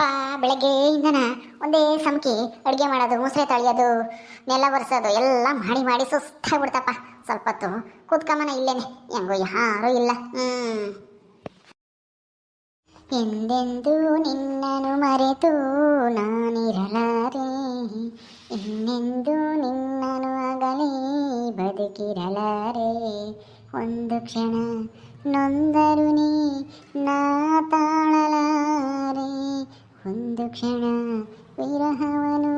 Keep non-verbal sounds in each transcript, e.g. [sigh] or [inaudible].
ಪಾಪ ಬೆಳಗ್ಗೆಯಿಂದನ ಒಂದೇ ಸಮಕಿ ಅಡುಗೆ ಮಾಡೋದು, ಮುಸ್ರೆ ತಳಿಯೋದು, ನೆಲ ಒರೆಸೋದು, ಎಲ್ಲ ಮಾಡಿ ಮಾಡಿ ಸುಸ್ತಾಗ್ಬಿಡ್ತಪ್ಪ. ಸ್ವಲ್ಪ ಹೊತ್ತು ಕೂತ್ಕೊಂಬನ ಇಲ್ಲೇನೆ. ಹೆಂಗೋ ಯಾರೂ ಇಲ್ಲ. ಹ್ಞೂ ಎಂದೆಂದೂ ನಿನ್ನನು ಮರೆತು ನಾನಿರಲಾರೆ. ಎಂದೆಂದೂ ನಿನ್ನನು ಆಗಲೇ ಬದುಕಿರಲಾರೆ. ಒಂದು ಕ್ಷಣ ನೊಂದರು ನೀ, ನಾ ತಾಳಲಾರೆ. ಒಂದು ಕ್ಷಣ ವಿರಹವನು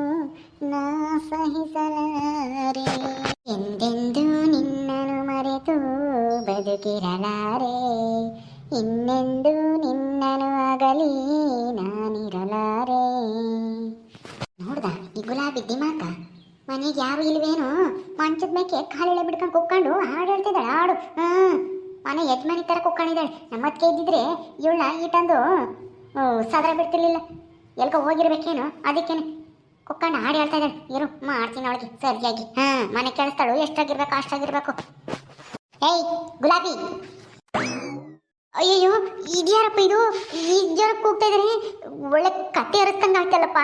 ನಾ ಸಹಿಸಲಾರೆ. ಎಂದೆಂದೂ ನಿನ್ನನು ಮರೆತು ಬದುಕಿರಲಾರೆ. ಇನ್ನೆಂದು ನಿನ್ನನು ಆಗಲಿ ನಾನಿರಲಾರೆ. ನೋಡ್ದ, ಈ ಗುಲಾಬಿ ದಿಮಾಕ ಮನೆಗೆ ಯಾರು ಇಲ್ವೇನು? ಮಂಚದ ಮೇಲೆ ಎಳೆ ಬಿಡ್ಕೊಂಡು ಕುಕ್ಕೊಂಡು ಹಾಡು ಹೇಳ್ತಿದ್ದಾಳೆ, ಹಾಡು. ಹ್ಞೂ ಮನೆ ಯಜಮಾನಿ ತರ ಕುಕ್ಕೊಂಡಿದ್ದಾಳೆ. ನಮ್ಮತ್ತೆ ಇದ್ದಿದ್ರೆ ಇವಳ ಈಟಂದು ಸದರ ಬಿಡ್ತಿರ್ಲಿಲ್ಲ. ಎಲ್ಗೋ ಹೋಗಿರ್ಬೇಕೇನು? ಅದಕ್ಕೇನೆ. ಕುಕ್ಕಂಡು ಹಾಡು ಹೇಳ್ತಾ ಇದ್ದಾಳೆ ಇರು ಮಾಡ್ತೀನಿ ಅವಳಿಗೆ. ಸರಿಯಾಗಿ. ಹಾ, ಮನೆ ಕೇಳಿಸ್ತಾಳು ಎಷ್ಟಾಗಿರ್ಬೇಕು ಅಷ್ಟಾಗಿರ್ಬೇಕು. ಏಯ್, ಗುಲಾಬಿ. ಅಯ್ಯಯ್ಯೋ, ಇದ್ಯಾರಪ್ಪ ಇದು? ಜ್ವರ ಕೂಗ್ತಾ ಇದ್ರಿ ಒಳ್ಳೆ ಕತ್ತೆ ಹರಿಸ್ದಂಗ ಆಗ್ತಲ್ಲಪ್ಪ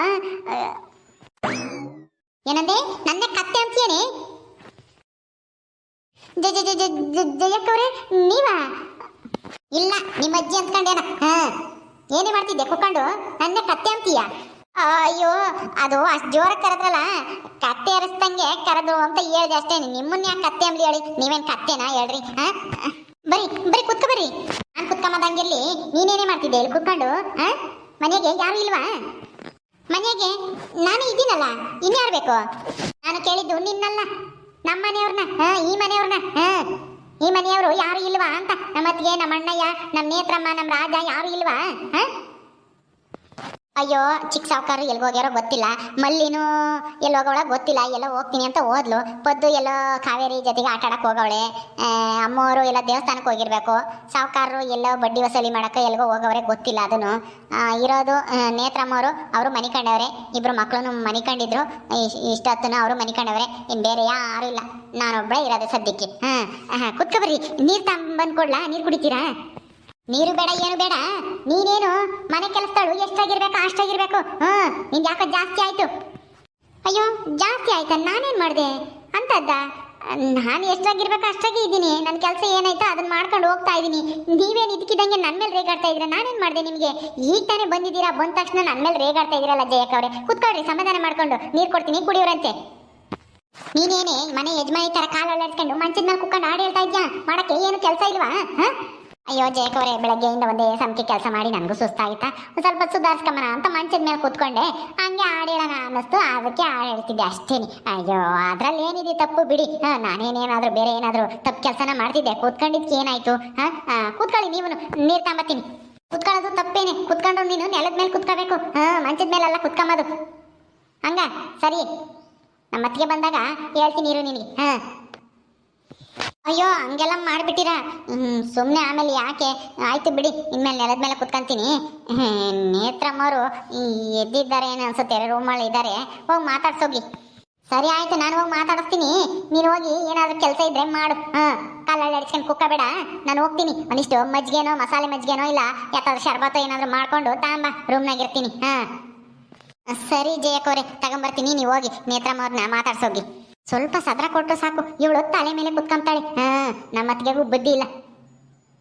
ಏನಂದೆ? ನನ್ನ ಕತ್ತೆ ಅಂತೀಯೇನೆ? ಜಯ ಜಯ ಜಯ, ಜಯಕ್ಕವ್ರೆ, ನೀವಾ? ಇಲ್ಲ, ನಿಮ್ಮ ಅಜ್ಜಿ ಅಂದ್ಕೊಂಡೇನ? ಹಾ. ಏನೇ ಮಾಡ್ತಿದ್ದೆ? ಕುಕ್ಕೊಂಡು ನನ್ನ ಕತ್ತೆ ಅಂತೀಯ? ಅಯ್ಯೋ, ಅದು ಅಷ್ಟು ಜೋರ ಕರೆದ್ರಲ್ಲ? ಕತ್ತೆ ಅರಿಸ್ದಂಗೆ ಕರೆದು ಅಂತ ಹೇಳ್ದೆ ಅಷ್ಟೇ. ನಿಮ್ಮನ್ನ ಯಾಕೆ ಕತ್ತೆ ಅಂಬ್ಲಿ ಹೇಳಿ? ನೀವೇನು ಕತ್ತೆನಾ ಹೇಳ್ರಿ ಬರಿ ಬರಿ ಕುತ್ಕ ಬರ್ರಿ ನಾನು ಕುತ್ಕೊಂಬದಂಗಿರ್ಲಿ ನೀನೇನೇ ಮಾಡ್ತಿದ್ದೆ? ಇಲ್ಲಿ ಕುತ್ಕೊಂಡು, ಹಾ? ಮನೆಗೆ ಯಾರು ಇಲ್ವಾ? ಮನೆಗೆ ನಾನು ಇದ್ದೀನಲ್ಲ, ಇನ್ಯಾರು ಬೇಕು? ನಾನು ಕೇಳಿದ್ದು ನಿನ್ನಲ್ಲ ನಮ್ಮ ಮನೆಯವ್ರನ್ನ ಈ ಮನೆಯವ್ರನ್ನ, ಹಾ? ಈ ಮನೆಯವರು ಯಾರು ಇಲ್ವಾ ಅಂತ? ನಮ್ಮತ್ತಿಗೆ ನಮ್ಮ ಅಣ್ಣಯ್ಯ, ನಮ್ಮ ನೇತ್ರಮ್ಮ, ನಮ್ಮ ರಾಜ ಯಾರು ಇಲ್ವಾ? ಹಾ? ಅಯ್ಯೋ, ಚಿಕ್ಕ ಸಾವುಕಾರ ಎಲ್ಲಿ ಹೋಗ್ಯಾರೋ ಗೊತ್ತಿಲ್ಲ. ಮಲ್ಲಿನೂ ಎಲ್ಲಿ ಹೋಗೋಳ ಗೊತ್ತಿಲ್ಲ. ಎಲ್ಲ ಹೋಗ್ತೀನಿ ಅಂತ ಹೋದ್ಲು ಪದ್ದು ಎಲ್ಲೋ ಕಾವೇರಿ ಜೊತೆಗೆ ಆಟ ಆಡಕ್ಕೆ ಹೋಗವಳೆ. ಅಮ್ಮವರು ಎಲ್ಲ ದೇವಸ್ಥಾನಕ್ಕೆ ಹೋಗಿರ್ಬೇಕು. ಸಾವುಕಾರರು ಎಲ್ಲೋ ಬಡ್ಡಿ ವಸೂಲಿ ಮಾಡೋಕ್ಕೆ ಎಲ್ಲಿಗೋ ಹೋಗವ್ರೆ ಗೊತ್ತಿಲ್ಲ ಅದನ್ನು. ಇರೋದು ನೇತ್ರ ನೇತ್ರಮ್ಮವರು ಅವರು ಮನೆ ಕಂಡವ್ರೆ. ಇಬ್ರು ಮಕ್ಕಳು ಮನೆ ಕಂಡಿದ್ರು. ಇಷ್ಟೊತ್ತನ ಅವರು ಮನೆ ಕಂಡವ್ರೆ. ಇನ್ನು ಬೇರೆ ಯಾರು ಇಲ್ಲ. ನಾನೊಬ್ಬಳೇ ಇರೋದು ಸದ್ಯಕ್ಕೆ. ಹಾಂ ಹಾಂ ಕುತ್ಕೊಬರ್ರಿ ನೀರು ತಂಬಂದು ಕೊಡ್ಲಾ ನೀರು ಕುಡಿತೀರಾ? ನೀರು ಬೇಡ, ಏನು ಬೇಡ. ನೀನೇನು ಮನೆ ಕೆಲಸದಳು, ಎಷ್ಟಾಗಿರ್ಬೇಕು, ಅಷ್ಟಾಗಿರ್ಬೇಕು? ಹ್ಞೂ, ನಿಂದು ಯಾಕೋ ಜಾಸ್ತಿ ಆಯ್ತು. ಅಯ್ಯೋ, ಜಾಸ್ತಿ ಆಯ್ತಾ? ನಾನೇನ್ ಮಾಡಿದೆ? ಅಂತದ್ದ. ನಾನು ಎಷ್ಟಾಗಿರ್ಬೇಕು, ಅಷ್ಟಾಗಿ ಇದ್ದೀನಿ. ನನ್ನ ಕೆಲಸ ಏನಾಯ್ತೋ ಅದನ್ನ ಮಾಡ್ಕೊಂಡು ಹೋಗ್ತಾ ಇದ್ದೀನಿ. ನೀವೇನು ಇದ್ಕಿದಂಗೆ ನನ್ನ ಮೇಲೆ ರೇಗಾಡ್ತಾ ಇದ್ದೀರಾ? ನಾನೇನು ಮಾಡಿದೆ ನಿಮಗೆ? ಈಗ ತಾನೇ ಬಂದಿದ್ದೀರಾ? ಬಂದ ತಕ್ಷಣ ನನ್ನ ಮೇಲೆ ರೇಗಾಡ್ತಾ ಇದ್ದೀರಲ್ಲ ಜಯಕ್ಕ ಅವರೇ. ಕುತ್ಕೊಳ್ರಿ, ಸಮಾಧಾನ ಮಾಡ್ಕೊಂಡು. ನೀರು ಕೊಡ್ತೀನಿ, ಕುಡಿಯೋರಂತೆ. ನೀನೇನೇ ಮನೆ ಯಜಮಾನಿ ತರ ಕಾಲು ಅಲ್ಲಾಡ್ಸ್ಕೊಂಡು ಮಂಚದ ಮೇಲೆ ಕುತ್ಕೊಂಡು ಹಾಡು ಹೇಳ್ತಾ ಇದ್ಯಾ? ಮಾಡಕ್ಕೆ ಏನು ಕೆಲಸ ಇಲ್ವಾ? ಹ? ಅಯ್ಯೋ ಜಯಕವರೇ ಬೆಳಗ್ಗೆಯಿಂದ ಒಂದೇ ಸಮಕ್ಕೆ ಕೆಲಸ ಮಾಡಿ ನನಗೂ ಸುಸ್ತಾಗಿತ್ತಾ? ಒಂದು ಸ್ವಲ್ಪ ಸುಧಾರಿಸ್ಕೊಂಬನ ಅಂತ ಮಂಚದ ಮೇಲೆ ಕೂತ್ಕೊಂಡೆ. ಹಂಗೆ ಹಾಡು ಹೇಳೋಣ ಅನ್ನಿಸ್ತು. ಅದಕ್ಕೆ ಹಾಡು ಹೇಳ್ತಿದ್ದೆ ಅಷ್ಟೇನಿ. ಅಯ್ಯೋ, ಅದ್ರಲ್ಲಿ ಏನಿದೆ ತಪ್ಪು ಬಿಡಿ. ಹಾಂ, ನಾನೇನೇನಾದರೂ ಬೇರೆ ಏನಾದ್ರೂ ತಪ್ಪು ಕೆಲಸನ ಮಾಡ್ತಿದ್ದೆ. ಕೂತ್ಕೊಂಡಿದ್ದಕ್ಕೆ ಏನಾಯ್ತು? ಹಾ ಕೂತ್ಕೊಳ್ಳಿ ನೀವು ನೀರು ತಗೊಂಬತ್ತೀನಿ ಕೂತ್ಕೊಳ್ಳೋದು ತಪ್ಪೇನೆ. ಕೂತ್ಕೊಂಡು ನೀನು ನೆಲದ ಮೇಲೆ ಕೂತ್ಕೋಬೇಕು. ಹಾಂ, ಮಂಚದ ಮೇಲೆಲ್ಲ ಕೂತ್ಕೊಂಬೋದು ಹಂಗ? ಸರಿ. ನಮ್ಮತ್ತಿಗೆ ಬಂದಾಗ ಹೇಳ್ತೀನಿ ಇರು ನಿನಗೆ. ಹಾ. ಅಯ್ಯೋ, ಹಂಗೆಲ್ಲ ಮಾಡ್ಬಿಟ್ಟಿರಾ? ಹ್ಮ್ ಸುಮ್ಮನೆ ಆಮೇಲೆ ಯಾಕೆ? ಆಯ್ತು ಬಿಡಿ, ಇನ್ಮೇಲೆ ನೆಲದ ಮೇಲೆ ಕುತ್ಕೊಂತೀನಿ. ನೇತ್ರಮ್ಮ ನೇತ್ರಮ್ಮವರು ಎದ್ದಿದ್ದಾರೆ ಏನು ಅನ್ಸುತ್ತೆ? ರೂಮಲ್ಲಿ ಇದ್ದಾರೆ. ಹೋಗಿ ಮಾತಾಡ್ಸೋಗಿ. ಸರಿ ಆಯ್ತು, ನಾನು ಹೋಗಿ ಮಾತಾಡಿಸ್ತೀನಿ. ನೀನು ಹೋಗಿ ಏನಾದ್ರೂ ಕೆಲಸ ಇದ್ರೆ ಮಾಡು. ಹಾ, ಕಾಲಲ್ಲಿ ಅಡಿಸ್ಕೊಂಡು ಕುಕ್ಕಬೇಡ. ನಾನು ಹೋಗ್ತೀನಿ. ಒಂದಿಷ್ಟು ಮಜ್ಜಿಗೆನೋ, ಮಸಾಲೆ ಮಜ್ಜಿಗೆನೋ ಇಲ್ಲ ಯಾಕಾದ್ರೂ ಶರ್ಬತ್ತೋ ಏನಾದ್ರೂ ಮಾಡ್ಕೊಂಡು ತಾಂಬ ರೂಮ್ನಾಗ ಇರ್ತೀನಿ. ಹಾ. ಸರಿ ಜಯಕೋರೆ ತಗೊಂಬರ್ತೀನಿ. ನೀವು ಹೋಗಿ ನೇತ್ರಮ್ಮವ್ರನ್ನ ಮಾತಾಡ್ಸೋಗಿ. ಸ್ವಲ್ಪ ಸದ್ರ ಕೊಟ್ಟು ಸಾಕು. ಇವಳು ತಲೆ ಮೇಲೆ ಕುತ್ಕೊಂತಾಳೆ. ಹಾ ನಮ್ಮ ಅತ್ತಿಗೆಗೂ ಬುದ್ಧಿ ಇಲ್ಲ.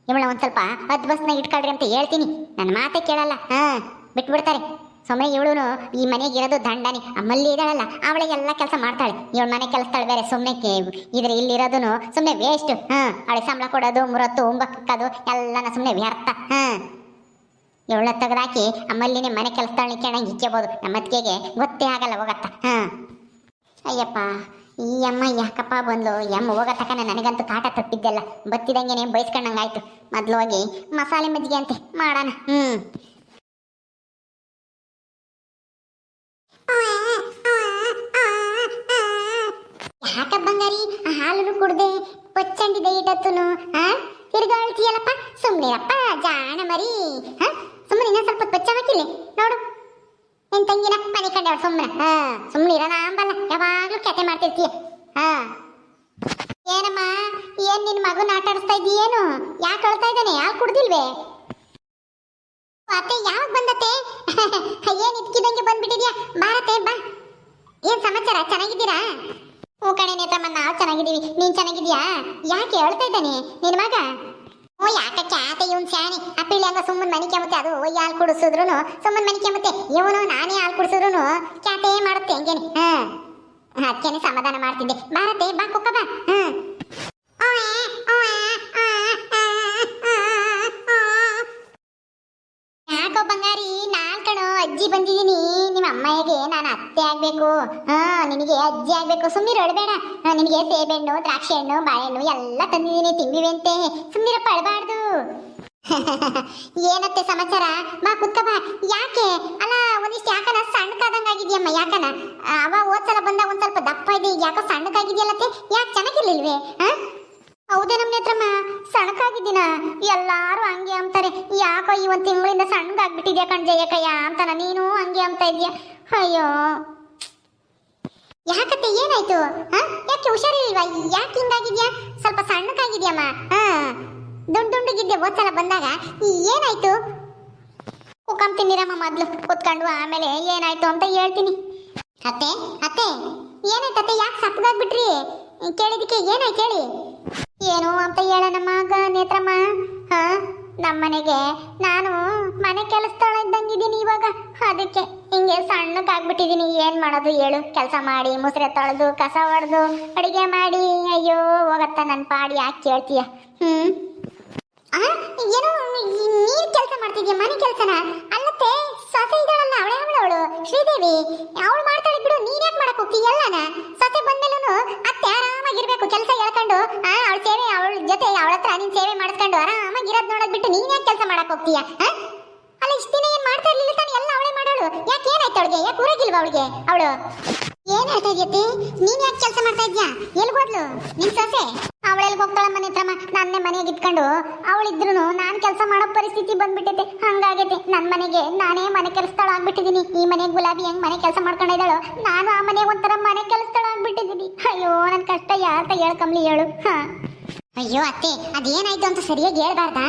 ಇವಳ ಒಂದ್ ಸ್ವಲ್ಪ ಹತ್ತು ಬಸ್ನ ಇಟ್ಕೊಳ್ರಿ ಅಂತ ಹೇಳ್ತೀನಿ. ನನ್ನ ಮಾತೇ ಕೇಳಲ್ಲ. ಹಾ, ಬಿಟ್ಬಿಡ್ತಾರೆ. ಸುಮ್ಮನೆ ಇವಳು ಈ ಮನೆಗೆ ಇರೋದು ದಂಡನೆ ಅಮ್ಮಲ್ಲಿ ಇದ್ದಾಳಲ್ಲ ಅವಳಿಗೆ ಎಲ್ಲ ಕೆಲಸ ಮಾಡ್ತಾಳೆ. ಇವಳು ಮನೆ ಕೆಲಸತಾಳೆ ಬೇರೆ ಸುಮ್ಮನೆ ಇದ್ರೆ ಇಲ್ಲಿರೋದು ಸುಮ್ಮನೆ ವೇಸ್ಟ್ ಹಾ, ಅವಳಿಗೆ ಸಂಬಳ ಕೊಡೋದು, ಮುರತ್ತು ಉಂಬಕ್ಕದು ಎಲ್ಲನ ಸುಮ್ಮನೆ ವ್ಯರ್ಥ. ಹಾ. ಇವಳ ತೆಗೆದಾಕಿ ಅಮ್ಮಲ್ಲಿನೇ ಮನೆ ಕೆಲಸದಳ್ಳಿ ಕೇಳಂಗೆ ಇಕ್ಕೋಬೋದು ನಮ್ಮ ಅತ್ತಿಗೆಗೆ ಗೊತ್ತೇ ಆಗಲ್ಲ ಹೋಗತ್ತ. ಹಾ. ಅಯ್ಯಪ್ಪ ಈ ಅಮ್ಮ ಯಾಕಪ್ಪ ಬಂದ್ಲು. ಈ ಅಮ್ಮ ಹೋಗೋ ತಕನ ನನಗಂತೂ ಕಾಟ ತಪ್ಪಿದ್ದೆಲ್ಲ ಬತ್ತಿದಂಗೆನೆ ಬಯಸ್ಕೊಂಡಂಗಾಯ್ತು ಮೊದ್ಲು ಹೋಗಿ ಮಸಾಲೆ ಮಜ್ಜಿಗೆ ಅಂತೆ ಮಾಡೋಣ. ಹ್ಮ್. ಯಾಕ ಬಂಗಾರಿ? ಹಾಲನ್ನು ಕುಡ್ದೆ ಪಚ್ಚಂಡಿದೆ ಇಟ್ಟತ್ತುನು ಹಾ ತಿರ್ಗಾಳ್ತೀಯಲ್ಲಪ್ಪ ಅಪ್ಪ ಜಾಣ ಮರಿ ಹಾ? ಸುಮ್ಮನೆ ಇನ್ನೊಂದು ಸ್ವಲ್ಪ ಪಚ್ಚಬೇಕಿಲ್ಲ ನೋಡು. ನಿನ್ ತಂಗಿನ ಮನೆ ಕಂಡೆ ಸುಮ್ಮನೆ ಹಾ ಸುಮ್ಮನೆ ಇರೋಣ ಅಂಬಲ್ಲ. ಯಾವಾಗ್ಲೂ ಕೆತೆ ಮಾಡ್ತಿರ್ತೀಯ. ಹಾ. ಏನಮ್ಮ, ಏನ್ ನಿನ್ ಮಗುನ ಆಟ ಆಡಿಸ್ತಾ ಏನು ಯಾಕೆ ಅಳ್ತಾ ಇದ್ದಾನೆ? ಯಾಕೆ ಕುಡ್ದಿಲ್ವೇ? ಅತ್ತೆ, ಯಾವಾಗ ಬಂದತ್ತೆ? [laughs] ಏನ್ ಇದ್ಕಿದಂಗೆ ಬಂದ್ಬಿಟ್ಟಿದ್ಯಾ? ಬಾರತ್ತೆ ಬಾ. ಏನ್ ಸಮಾಚಾರ? ಚೆನ್ನಾಗಿದ್ದೀರಾ? ಓ ಕಣೆ ನೇತ್ರಮ್ಮ, ನಾವು ಚೆನ್ನಾಗಿದ್ದೀವಿ. ನೀನ್ ಚೆನ್ನಾಗಿದ್ಯಾ ಯಾಕೆ ಹೇಳ್ತಾ ಇದ್ದಾನೆ ನಿನ್ ಮಗ? ಓ ಕ್ಯಾತೆ ಇವನ್ ಸ್ಯಾನಿ ಅಪ್ಪಿಳಿ ಹಂಗ ಸುಮ್ಮನ್ ಮನಿ ಕೆಮ್ಮತ್ತೆ. ಅದು ಒಯ್ಯ ಹಾಲು ಕುಡಿಸಿದ್ರು ಸುಮ್ಮನ್ ಮನಿ ಕೆಮ್ಮತ್ತೆ. ಇವನು ನಾನೇ ಹಾಲು ಕುಡಿಸಿದ್ರು ಕ್ಯಾತೆ ಮಾಡುತ್ತೆ ಹಂಗೇನೆ. ಹಾ. ಅದಕ್ಕೇನೆ ಸಮಾಧಾನ ಮಾಡ್ತಿದ್ದೆ. ಬಾರತ್ತೆ ಬಾ ಕುಕ್ಕ, ಬಾ. ಯಾಕೋ ಬಂಗಾರಿ ನಾನ್ ಅಜ್ಜಿ ಬಂದಿದ್ದೀನಿ ನಿಮ್ಮ ಅಮ್ಮಯ್ಯಗೆ ನಾನು ಅತ್ತೆ ಆಗ್ಬೇಕು. ಹಾ, ನಿನಗೆ ಅಜ್ಜಿ ಆಗ್ಬೇಕು. ಸುಮ್ಮನೆ ಅಳಬೇಡ. ನಿನಗೆ ಸೇಬೆಣ್ಣು, ದ್ರಾಕ್ಷಿ ಹಣ್ಣು, ಬಾಳೆಹಣ್ಣು ಎಲ್ಲ ತಂದಿದ್ದೀನಿ ತಿಂದಿವೆಂತೆ ಸುಮ್ಮನಿರಪ್ಪ ಅಳಬಾರ್ದು. [laughs] ಏನತ್ತೆ ಸಮಾಚಾರ? ಬಾ, ಕುತ್ಕ ಯಾಕೆ? ಅಲ್ಲ, ಒಂದಿಷ್ಟು ಯಾಕನ ಸಣ್ಣಕಾದಂಗಾಗಿದ್ಯಮ್ಮ ಯಾಕನ? ಅವ ಹೋದ್ಸಲ ಬಂದಾಗ ಒಂದು ಸ್ವಲ್ಪ ದಪ್ಪ ಇದೆ, ಈಗ ಯಾಕೋ ಯಾಕೆ ಚೆನ್ನಾಗಿರ್ಲಿಲ್ವೇ ಹಾ ಹೌದೇ ನಮ್ಮ ನೇತ್ರಮ್ಮ ಸಣ್ಣಕಾಗಿದ್ದೀನ ಎಲ್ಲಾರು ಹಂಗೆ ಅಂತಾರೆ ಯಾಕೋ ಈ ಒಂದ್ ತಿಂಗಳಿಂದ ಸಣ್ಣಗಾಗ್ಬಿಟ್ಟಿದ್ಯಾ ಕಣ್ ಜಯಕಯ್ಯ ಅಂತಾನ, ನೀನು ಹಂಗೆ ಅಂತ ಇದ್ಯಾ ಅಯ್ಯೋ. ಯಾಕತ್ತೆ, ಏನಾಯ್ತು ಹ? ಯಾಕೆ ಹುಷಾರಿಲ್ವಾ? ಯಾಕೆ ಹಿಂಗಾಗಿದ್ಯಾ? ಸ್ವಲ್ಪ ಸಣ್ಣಕಾಗಿದ್ಯಮ್ಮ ಹಾ ದುಂಡ್ ದುಂಡುಗಿದ್ದೆ ಓದ್ಸಲ ಬಂದಾಗ ಏನಾಯ್ತು? ಕುಕ್ಕಂತೀನಿರಮ್ಮ ಮೊದ್ಲು ಕೂತ್ಕೊಂಡು ಆಮೇಲೆ ಏನಾಯ್ತು ಅಂತ ಹೇಳ್ತೀನಿ. ಅತ್ತೆ ಅತ್ತೆ ಏನಾಯ್ತು ಅತ್ತೆ ಯಾಕೆ ಸಪ್ಪಗಾಗ್ಬಿಟ್ರಿ? ಕೇಳಿದಕ್ಕೆ ಏನಾಯ್ತು ಕೇಳಿ ಏನು ಅಂತ ಹೇಳೋಣ ಮಗ ನೇತ್ರಮ್ಮ. ಹಾ ನಮ್ಮನೆಗೆ ನಾನು ಮನೆ ಕೆಲಸದೊಳ ಇದ್ದಂಗಿದ್ದೀನಿ ಇವಾಗ. ಅದಕ್ಕೆ ಹಿಂಗೆ ಸಣ್ಣಕ್ಕಾಗ್ಬಿಟ್ಟಿದ್ದೀನಿ. ಏನು ಮಾಡೋದು ಹೇಳು. ಕೆಲಸ ಮಾಡಿ ಮುಸ್ರೆ ತೊಳೆದು ಕಸ ಹೊಡೆದು ಅಡುಗೆ ಮಾಡಿ. ಅಯ್ಯೋ ಹೋಗತ್ತ ನನ್ನ ಪಾಡಿ ಯಾಕೆ ಕೇಳ್ತೀಯ? ಆ, ಏನೋ ನೀನ್ ಕೆಲಸ ಮಾಡ್ತಿದ್ಯ? ಮನೆ ಕೆಲಸನ? ಅಲ್ಲತ್ತೆ, ಸೊಸೆ ಇದ್ದಾಳಲ್ಲ, ಅವಳೆ ಅವಳು ಶ್ರೀದೇವಿ, ಅವಳು ಮಾಡ್ತಾಳೆ ಬಿಡು, ನೀನ್ ಯಾಕೆ ಮಾಡಕ್ ಹೋಗ್ತಿ? ಎಲ್ಲನ? ಸೊಸೆ ಬಂದ್ಮೇಲೂ ಅತ್ತೆ ಆರಾಮಾಗಿರ್ಬೇಕು, ಕೆಲಸ ಹೇಳ್ಕೊಂಡು. ಆ, ಅವಳ ಸೇವೆ, ಅವಳ ಜೊತೆ, ಅವಳ ಹತ್ರ ನೀನ್ ಸೇವೆ ಮಾಡಿಸ್ಕೊಂಡು ಆರಾಮಾಗಿರೋದ್ ನೋಡೋದ್ ಬಿಟ್ಟು ನೀನ್ ಯಾಕೆ ಕೆಲಸ ಮಾಡಕ್ ಹೋಗ್ತೀಯ? ಅಲ್ಲ, ಇಷ್ಟ ದಿನ ಏನ್ ಮಾಡ್ತಾ ಇರ್ಲಿಲ್ಲ ತಾನೆ, ಎಲ್ಲ ಅವಳೇ ಮಾಡೋಳು. ಯಾಕೆ ಏನಾಯ್ತು ಅವಳಿಗೆ? ಯಾಕೆ ಊರಾಗಿಲ್ವಾ ಅವಳಿಗೆ? ಅವಳು? ಏನ್ ಹೇಳ್ತಾ ಇದ್ಯತಿ ನೀನ್ ಯಾಕೆ ಕೆಲಸ ಮಾಡ್ತಾ ಇದ್ಯಾ? ಎಲ್ಲಿ ಹೋದ್ಲು? ನಿನ್ ಸೊಸೆ? ಅವಳೆಲ್ಲಿ ಹೋಗ್ತಾಳ ಮನೆ ಹತ್ರಮ್ಮ ನನ್ನೇ ಮನೆಗೆ ಇಟ್ಕೊಂಡು. ಅವಳಿದ್ರು ನಾನ್ ಕೆಲಸ ಮಾಡೋ ಪರಿಸ್ಥಿತಿ ಬಂದ್ಬಿಟ್ಟೈತೆ. ಹಂಗಾಗೈತೆ. ನನ್ ಮನೆಗೆ ನಾನೇ ಮನೆ ಕೆಲಸದಳ ಆಗ್ಬಿಟ್ಟಿದೀನಿ. ಈ ಮನೆ ಗುಲಾಬಿ ಹೆಂಗ್ ಮನೆ ಕೆಲಸ ಮಾಡ್ಕೊಂಡಿದ್ದಾಳು, ನಾನು ಆ ಮನೆ ಒಂಥರ ಮನೆ ಕೆಲಸದಳ ಆಗ್ಬಿಟ್ಟಿದೀನಿ. ಅಯ್ಯೋ, ನನ್ ಕಷ್ಟ ಯಾರ್ತ ಕಮ್ಲಿ ಹೇಳು. ಹಾ. ಅಯ್ಯೋ, ಅತ್ತೆ, ಅದೇನಾಯ್ತು ಅಂತ ಸರಿಯಾಗಿ ಹೇಳ್ಬಾರ್ದಾ?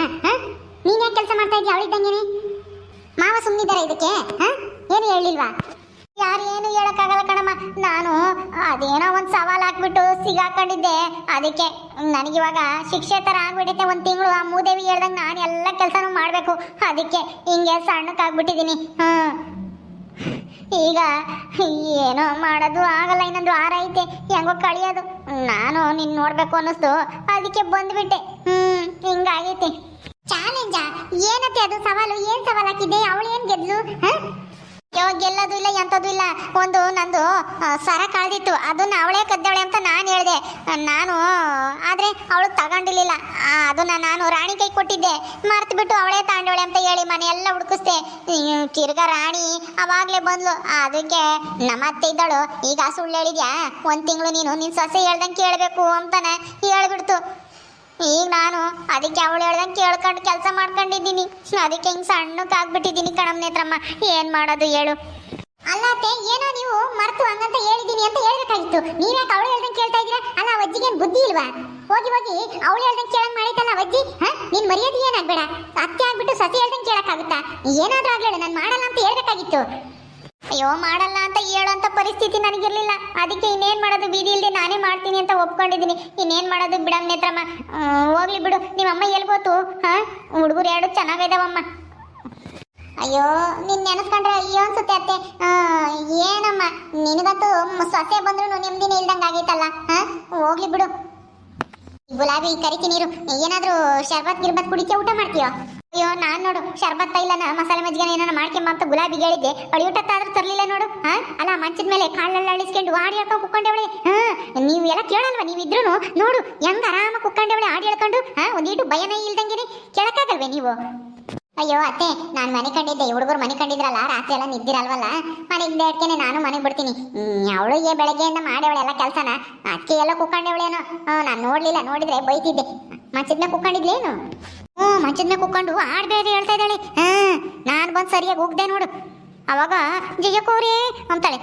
ನೀನ್ ಯಾಕೆ ಕೆಲಸ ಮಾಡ್ತಾ ಇದ್ದೀಯ ಅವಳಿದ್ದಂಗೆನೆ? ಮಾವ ಸುಮ್ಮನಿದ್ದಾರೆ ಇದಕ್ಕೆ? ಹಾ? ಏನು ಹೇಳಿಲ್ವಾ ಯಾರು ಏನು ಹೇಳಕ್ಕಾಗಲ್ಲ ಕಣಮ್ಮ. ನಾನು ಅದೇನೋ ಒಂದು ಸವಾಲು ಹಾಕ್ಬಿಟ್ಟು ಸಿಗಾಕೊಂಡಿದ್ದೆ. ಅದಕ್ಕೆ ನನಗಿವಾಗ ಶಿಕ್ಷೆ ಥರ ಆಗ್ಬಿಟ್ಟೈತೆ ಒಂದು ತಿಂಗಳು. ಆ ಮೂದೇವಿ ಹೇಳ್ದಂಗೆ ನಾನು ಎಲ್ಲ ಕೆಲಸನೂ ಮಾಡಬೇಕು. ಅದಕ್ಕೆ ಹಿಂಗೆ ಸಣ್ಣಕ್ಕಾಗ್ಬಿಟ್ಟಿದ್ದೀನಿ. ಹ್ಞೂ ಈಗ ಏನೋ ಮಾಡೋದು ಆಗಲ್ಲ, ಇನ್ನೊಂದು ವಾರ ಐತೆ. ಹೆಂಗೋ ಕಳಿಯೋದು. ನಾನು ನಿನ್ನ ನೋಡಬೇಕು ಅನ್ನಿಸ್ತು. ಅದಕ್ಕೆ ಬಂದುಬಿಟ್ಟೆ. ಹ್ಞೂ ಹಿಂಗಾಗೈತೆ. ಚಾಲೆಂಜಾ? ಏನತ್ತೆ ಅದು ಸವಾಲು? ಏನು ಸವಾಲು ಹಾಕಿದ್ದೆ? ಅವಳು ಏನು ಗೆದ್ಲು? ಹ? ಅಯ್ಯೋ ಗೆಲ್ಲೋದು ಇಲ್ಲ ಎಂಥದ್ದು ಇಲ್ಲ, ಒಂದು ನಂದು ಸರ ಕಳೆದಿತ್ತು. ಅದನ್ನ ಅವಳೇ ಕದ್ದವಳೆ ಅಂತ ನಾನು ಹೇಳಿದೆ. ನಾನು, ಆದರೆ ಅವಳು ತಗೊಂಡಿರ್ಲಿಲ್ಲ. ಅದನ್ನ ನಾನು ರಾಣಿ ಕೈ ಕೊಟ್ಟಿದ್ದೆ. ಮರ್ತು ಬಿಟ್ಟು ಅವಳೇ ತಗೊಂಡವಳೆ ಅಂತ ಹೇಳಿ ಮನೆ ಎಲ್ಲ ಹುಡುಕಿಸ್ದೆ. ಕಿರ್ಗ ರಾಣಿ ಅವಾಗಲೇ ಬಂದ್ಲು. ಅದಕ್ಕೆ ನಮ್ಮ ಅತ್ತೆ ಇದ್ದಾಳು. ಈಗ ಸುಳ್ಳು ಹೇಳಿದ್ಯಾ? ಒಂದು ತಿಂಗಳು ನೀನು ನಿನ್ನ ಸೊಸೆ ಹೇಳ್ದಂಗೆ ಕೇಳಬೇಕು ಅಂತಾನೆ ಹೇಳ್ಬಿಡ್ತು. ಈಗ ನಾನು ಅದಕ್ಕೆ ಅವಳು ಹೇಳ್ದಂಗೆ ಕೇಳ್ಕೊಂಡು ಕೆಲಸ ಮಾಡ್ಕೊಂಡಿದ್ದೀನಿ. ಅದಕ್ಕೆ ಹಿಂಗೆ ಸಣ್ಣಕ್ಕಾಗ್ಬಿಟ್ಟಿದ್ದೀನಿ ಕಣಮ್ ನೇತ್ರಮ್ಮ ಏನು ಮಾಡೋದು ಹೇಳು. ಅಲ್ಲ ಅತ್ತೆ, ಏನೋ ನೀವು ಮರ್ತು ಹಂಗಂತ ಹೇಳಿದ್ದೀನಿ ಅಂತ ಹೇಳ್ಬೇಕಾಗಿತ್ತು. ನೀವ್ಯಾಕೆ ಅವಳು ಹೇಳ್ದಂಗೆ ಕೇಳ್ತಾ ಇದ್ದೀರಾ? ಅಲ್ಲ, ಅಜ್ಜಿಗೆ ಬುದ್ಧಿ ಇಲ್ವಾ? ಹೋಗಿ ಹೋಗಿ, ಅವಳು ಹೇಳ್ದಂಗೆ ಕೇಳಂಗ್ ಮಾಡೈತಲ್ಲ ಅಜ್ಜಿ? ಹಾ? ನೀನು ಮರ್ಯಾದೆ ಏನಾಗ್ಬೇಡ? ಅತ್ತೆ ಆಗ್ಬಿಟ್ಟು ಸತಿ ಹೇಳ್ದಂಗೆ ಕೇಳಕ್ಕಾಗುತ್ತಾ? ಏನಾದರೂ ಆಗ್ಲೇಳು ನಾನು ಮಾಡಲ್ಲ ಅಂತ ಹೇಳ್ಬೇಕಾಗಿತ್ತು. ಅಯ್ಯೋ, ಮಾಡಲ್ಲ ಅಂತ ಹೇಳೋಂಥ ಪರಿಸ್ಥಿತಿ ನನಗಿರ್ಲಿಲ್ಲ. ಅದಕ್ಕೆ ಇನ್ನೇನ್ ಮಾಡೋದು? ಬೀದಿ ಇಲ್ದೆ ನಾನೇ ಮಾಡ್ತೀನಿ ಅಂತ ಒಪ್ಕೊಂಡಿದ್ದೀನಿ. ಇನ್ನೇನ್ ಮಾಡೋದು ಬಿಡಮ್ಮ ನೇತ್ರಮ್ಮ ಹೋಗ್ಲಿ ಬಿಡು. ನಿಮ್ಮ ಅಮ್ಮ ಎಲ್ಗೋತು ಹಾ? ಹುಡುಗರು ಎರಡು ಚೆನ್ನಾಗಿದಾವಮ್ಮ. ಅಯ್ಯೋ, ನಿನ್ ನೆನೆಸ್ಕೊಂಡ್ರೆ ಅಯ್ಯೋ ಅನ್ಸುತ್ತೆ ಅತ್ತೆ. ಏನಮ್ಮ? ನಿನಗಂತೂ ಸೊಸೆ ಬಂದ್ರು ನೆಮ್ಮದಿನೇ ಇಲ್ದಂಗೆ ಆಗೈತಲ್ಲ? ಹಾಂ? ಹೋಗ್ಲಿ ಬಿಡು. ಗುಲಾಬಿ ಕರಿತಿ ನೀರು ಏನಾದ್ರೂ ಶರ್ಬತ್, ಗಿರ್ಬತ್ ಕುಡಿಕೆ ಊಟ ಮಾಡ್ತೀಯೋ? ಅಯ್ಯೋ, ನಾನ್ ನೋಡು, ಶರ್ಬತ್ ಇಲ್ಲನ ಮಸಾಲೆ ಮಜ್ಜಿಗೆ ಏನಾನ ಮಾಡ್ಕೊಂಬ ಅಂತ ಗುಲಾಬಿ ಹೇಳಿದ್ದೆ. ಆದ್ರೂ ತರ್ಲಿಲ್ಲ ನೋಡು ಹಾ ಅಲ್ಲ, ಮಂಚದ ಮೇಲೆ ಕಾಲೆಲ್ಲ ಅಳಿಸ್ಕೊಂಡು ಆಡಿ ಹೇಳ್ಕೊಂಡು ಕುಕ್ಕೊಂಡವಳೆ ಹಾ ನೀವು ಎಲ್ಲ ಕೇಳಲ್ವಾ ನೀವಿದ್ರು ನೋಡು, ಹೆಂಗ್ ಆರಾಮ ಕುಕ್ಕೊಂಡವಳೆ ಆಡಿ ಹೇಳ್ಕೊಂಡು ಹಾ ಒಂದೀಟು ಭಯನೇ ಇಲ್ದಂಗೆನೆ ಕೇಳಕ್ಕಾಗಲ್ವೇ ನೀವು? ಅಯ್ಯೋ, ಅತ್ತೆ, ನಾನು ಮನೆ ಕಂಡಿದ್ದೆ ಹುಡುಗರು ಮನೆ ಕಂಡಿದ್ರಲ್ಲ, ರಾತ್ರಿ ಎಲ್ಲ ನಿದ್ದಿರಲ್ವಲ್ಲ? ಮನೆಗೆ ಬೇಡ್ಕೇನೆ ನಾನು ಮನೆಗೆ ಬಿಡ್ತೀನಿ. ಅವಳಿಗೆ ಬೆಳಗ್ಗೆಯಿಂದ ಮಾಡೇವಳೆ ಎಲ್ಲ ಕೆಲಸನ ಅದಕ್ಕೆ ಎಲ್ಲ ಕುಕ್ಕೊಂಡವಳೇನೋ? ನಾನು ನೋಡಲಿಲ್ಲ, ನೋಡಿದ್ರೆ ಬೈತಿದ್ದೆ. ಮಂಚದ್ನ ಕುಕ್ಕೊಂಡಿದ್ಲೇನು? ಹ್ಞೂ ಮಂಚದ್ನ ಕುಕ್ಕೊಂಡು ಆಡ್ಬೇಡಿ ಹೇಳ್ತಾ ಇದ್ದಾಳೆ. ಹಾ, ನಾನು ಬಂದು ಸರಿಯಾಗಿ ಹೋಗ್ದೆ ನೋಡು. ಅವಾಗ ಜಯಕೋರೇ ಅಂತಾಳೆ.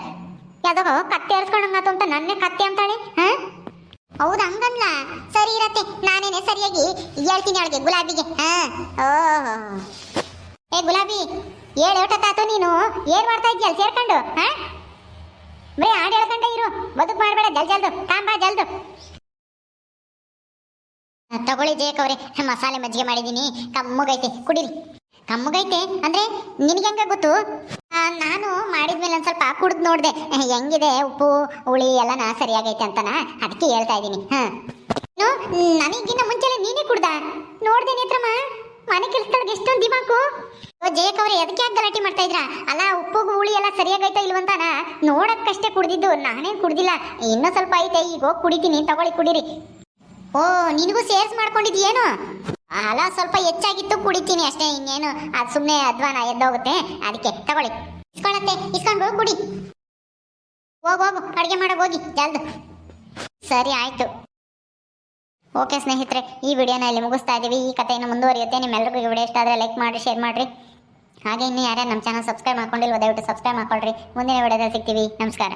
ಯಾವ್ದೋ ಕತ್ತೆ ಹರಿಸ್ಕೊಂಡಂಗಾತು ಅಂತ ನನ್ನೇ ಕತ್ತೆ ಅಂತಾಳೆ. ಹಾ? ಹೌದು, ಹಂಗಲ್ಲ. ಸರಿ ಇರತ್ತೆ. ನಾನೇನೆ ಸರಿಯಾಗಿ ಹೇಳ್ತೀನಿ ಅವಳಿಗೆ, ಗುಲಾಬಿಗೆ. ಹಾ? ಓ ಏ, ಗುಲಾಬಿ ಏಳು ಏಟತ್ತಾತು ನೀನು? ಏನ್ ಮಾಡ್ತಾ ಇದ್ಯಲ್ಲ ಸೇರ್ಕೊಂಡು, ಹಾ? ಬರೀ ಹಾಡು ಹೇಳ್ಕೊಂಡೆ ಇರು. ಬದುಕು ಮಾಡಬೇಡ ಜಲ್ ಜಲ್ದು. ತಾಂಬಾ ಜಲ್ದು. ತಗೊಳ್ಳಿ ಜಯಕ್ ಅವ್ರೆ ಮಸಾಲೆ ಮಜ್ಜಿಗೆ ಮಾಡಿದೀನಿ ಕಮ್ಮಗೈತೆ, ಕುಡಿರಿ. ಕಮ್ಮಗೈತೆ ಅಂದ್ರೆ ನಿನಗೆ ಹೆಂಗ ಗೊತ್ತು? ನಾನು ಮಾಡಿದ್ಮೇಲೆ ಒಂದು ಸ್ವಲ್ಪ ಕುಡ್ದು ನೋಡ್ದೆ. ಹೆಂಗಿದೆ ಉಪ್ಪು, ಹುಳಿ ಎಲ್ಲನ ಸರಿಯಾಗೈತೆ ಅಂತನ? ಅದಕ್ಕೆ ಹೇಳ್ತಾ ಇದ್ದೀನಿ. ಹಾ. ನನಗಿನ್ನ ಮುಂಚೆಲೆ ನೀನೇ ಕುಡ್ದ? ನೋಡ್ದೆ ನೇತ್ರಮ್ಮ. ಮನೆ ಕೆಲಸದೊಳಗೆ ಎಷ್ಟೊಂದು ದಿಮಾಕು. ಜಯಕ್ ಅವ್ರೆ ಅದಕ್ಕೆ ಯಾಕೆ ಗಲಾಟೆ ಮಾಡ್ತಾ ಇದ್ರ? ಅಲ್ಲ, ಉಪ್ಪು, ಹುಳಿ ಎಲ್ಲ ಸರಿಯಾಗೈತಾ ಇಲ್ವಂತಾನ ನೋಡಕ್ಕಷ್ಟೇ ಕುಡ್ದಿದ್ದು ನಾನೇ ಕುಡ್ದಿಲ್ಲ. ಇನ್ನೂ ಸ್ವಲ್ಪ ಐತೆ, ಈಗ ಹೋಗಿ ಕುಡಿತೀನಿ, ತಗೊಳ್ಳಿ, ಕುಡೀರಿ. ಓ, ನಿನಗೂ ಸೇರ್ಸ್ ಮಾಡ್ಕೊಂಡಿದ್ಯೇನು ಅಲ್ಲ, ಸ್ವಲ್ಪ ಹೆಚ್ಚಾಗಿತ್ತು ಕುಡಿತೀನಿ ಅಷ್ಟೇ ಇನ್ನೇನು. ಅದು ಸುಮ್ಮನೆ ಅಧ್ವಾನ ಎದ್ದೋಗುತ್ತೆ. ಅದಕ್ಕೆ ತಗೊಳ್ಳಿ. ಇಸ್ಕೊಳತ್ತೆ, ಇಸ್ಕೊಂಡು ಕುಡಿ. ಹೋಗಿ, ಹೋಗು, ಅಡುಗೆ ಮಾಡೋ ಹೋಗಿ, ಜಲ್ದು. ಸರಿ, ಆಯಿತು. ಓಕೆ ಸ್ನೇಹಿತರೆ, ಈ ವಿಡಿಯೋನ ಇಲ್ಲಿ ಮುಗಿಸ್ತಾ ಇದ್ದೀವಿ ಈ ಕಥೆಯನ್ನು ಮುಂದುವರಿಯುತ್ತೆ. ನಿಮ್ಮೆಲ್ಲರಿಗೂ ಈ ವಿಡಿಯೋ ಇಷ್ಟ ಆದರೆ ಲೈಕ್ ಮಾಡಿ ಶೇರ್ ಮಾಡಿರಿ. ಹಾಗೆ ಇನ್ನೂ ಯಾರ್ಯಾರು ನಮ್ಮ ಚಾನಲ್ ಸಬ್ಸ್ಕ್ರೈಬ್ ಮಾಡ್ಕೊಂಡಿಲ್ವ, ದಯವಿಟ್ಟು ಸಬ್ಸ್ಕ್ರೈಬ್ ಮಾಡ್ಕೊಳ್ರಿ. ಮುಂದಿನ ವಿಡಿಯೋದಲ್ಲಿ ಸಿಗ್ತೀವಿ. ನಮಸ್ಕಾರ.